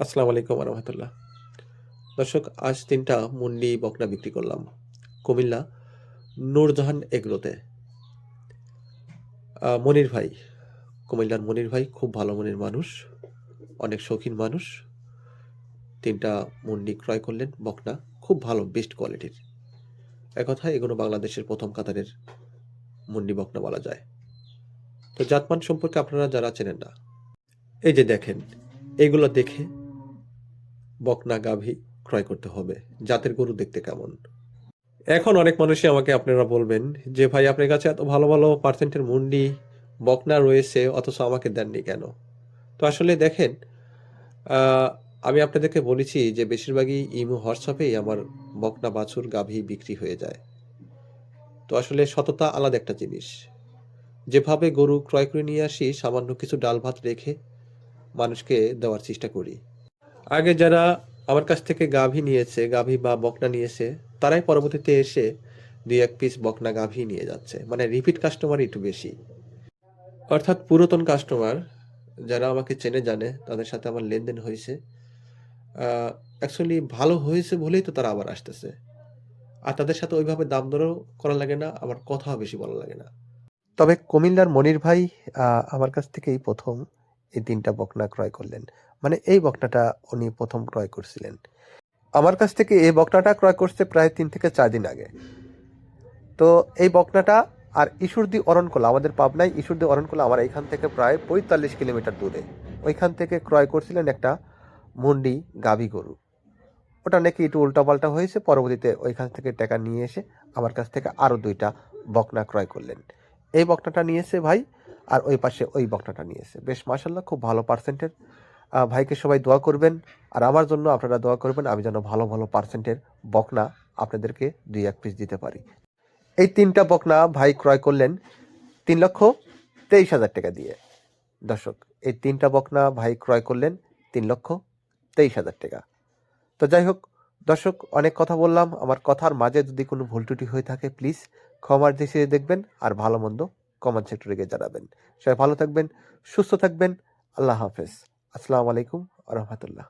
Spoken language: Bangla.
আসসালামু আলাইকুম রহমতুল্লাহ দর্শক, আজ তিনটা মুন্ডি বকনা বিক্রি করলাম কুমিল্লা নূরজাহান এগ্রোতে। মনির ভাই, কুমিল্লার মনির ভাই খুব ভালো মনের মানুষ, অনেক শৌখিন মানুষ। তিনটা মুন্ডি ক্রয় করলেন বকনা, খুব ভালো বেস্ট কোয়ালিটির একথা এগুলো বাংলাদেশের প্রথম কাতারের মুন্ডি বকনা বলা যায়। তো জাতমান সম্পর্কে আপনারা যারা চেনেন না, এই যে দেখেন, এগুলো দেখে বকনা গাভী ক্রয় করতে হবে। জাতের গরু দেখতে কেমন? এখন অনেক মানুষই আমাকে আপনারা বলবেন যে, ভাই, আপনার কাছে এত ভালো ভালো পার্সেন্টের মুন্ডি, বকনা রয়েছে, অথচ আমাকে দেননি কেন? তো আসলে দেখেন আমি আপনাদেরকে বলেছি যে, বেশিরভাগই ইমো হোয়াটসঅ্যাপেই আমার বকনা, বাছুর, গাভী বিক্রি হয়ে যায়। তো আসলে সততা আলাদা একটা জিনিস। যেভাবে গরু ক্রয় করে নিয়ে আসি, সামান্য কিছু ডাল ভাত রেখে মানুষকে দেওয়ার চেষ্টা করি। আগে যারা আমার কাছ থেকে গাভী নিয়েছে, গাভী বা বকনা নিয়েছে, তারাই পরবর্তীতে এসে দুই এক পিস বকনা গাভী নিয়ে যাচ্ছে। মানে রিপিট কাস্টমার একটু বেশি। অর্থাৎ পুরাতন কাস্টমার যারা আমাকে চেনে জানে, তাদের সাথে আমার লেনদেন হয়েছে। অ্যাকচুয়ালি ভালো হয়েছে বলেই তো তারা আবার আসতেছে। আর তাদের সাথে ওইভাবে দাম দরও করা লাগে না আমার কথাও বেশি বলা লাগে না। তবে কুমিল্লার মনির ভাই আমার কাছ থেকেই প্রথম। এই তিনটা বকনা ক্রয় করলেন। মানে এই বকনাটা উনি প্রথম ক্রয় করছিলেন। আমার কাছ থেকে এই বকনাটা ক্রয় করছে প্রায় তিন থেকে চার দিন আগে। তো এই বকনাটা আর ইসুরদি অরণকোলা, আমাদের পাবনায় ইসুরদি অরণকোলা আমার এইখান থেকে প্রায় পঁয়তাল্লিশ কিলোমিটার দূরে। ওইখান থেকে ক্রয় করছিলেন একটা মুন্ডি গাভী গরু। ওটা নাকি একটু উল্টাপাল্টা হয়েছে, পরবর্তীতে ওইখান থেকে টাকা নিয়ে এসে আমার কাছ থেকে আরও দুইটা বকনা ক্রয় করলেন। এই বকনাটা নিয়েছে ভাই আর ওই পাশে ওই বকনাটা নিয়েছে বেশ মাসাল্লাহ খুব ভালো পার্সেন্টের ভাইকে সবাই দোয়া করবেন। আর আমার জন্য আপনারা দোয়া করবেন, আমি যেন ভালো ভালো পার্সেন্টের বকনা আপনাদেরকে দুই, এক পিস দিতে পারি। এই তিনটা বকনা ভাই ক্রয় করলেন তিন লক্ষ তেইশ হাজার টাকা দিয়ে। দর্শক, এই তিনটা বকনা ভাই ক্রয় করলেন তিন লক্ষ তেইশ হাজার টাকা। তো যাই হোক, দর্শক, অনেক কথা বললাম। আমার কথার মাঝে যদি কোনো ভুল ত্রুটি হয়ে থাকে প্লিজ ক্ষমার দেশে দেখবেন। আর ভালো মন্দ কমেন্ট সেক্টরে গিয়ে জানাবেন। সবাই ভালো থাকবেন সুস্থ থাকবেন। আল্লাহ হাফেজ। আসসালামু আলাইকুম রহমতুল্লাহ।